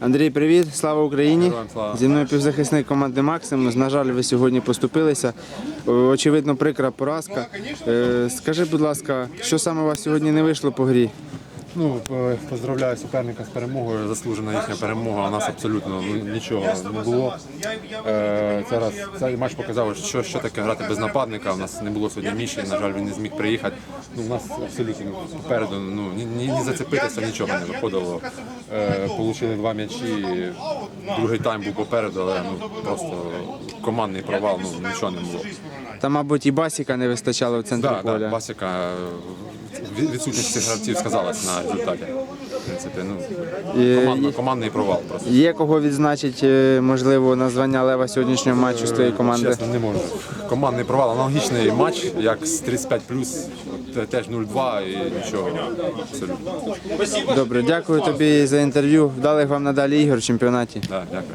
Андрій, привіт, слава Україні! Зі мною півзахисник команди Максимус. На жаль, ви сьогодні поступилися. Очевидно, прикра поразка. Е, Скажи, будь ласка, що саме у вас сьогодні не вийшло по грі? Ну, е, поздравляю суперника з перемогою. Заслужена їхня перемога. У нас абсолютно ну, нічого не було. Е, Це раз цей матч показав, що, що таке грати без нападника. У нас не було сьогодні Міші, на жаль, він не зміг приїхати. Ну, у нас абсолютно попереду ну, ні, ні, ні зацепитися, нічого не виходило. Е, Получили два м'ячі. Другий тайм був попереду, але ну, просто командний провал, ну нічого не було. Та, мабуть, і Басіка не вистачало в центрі Да, поля. да, Басіка е, відсутність цих гравців сказалась на результаті. В принципі, ну, командно, командний провал просто. Є кого відзначить, е, можливо, названня лева сьогоднішнього матчу з твоєї команди. Чесно, не можу. Командний провал, аналогічний матч, як з 35 теж 0-2 і нічого. Абсолютно. Добре, дякую тобі за інтерв'ю. Вдалих вам надалі ігор в чемпіонаті. Да, дякую.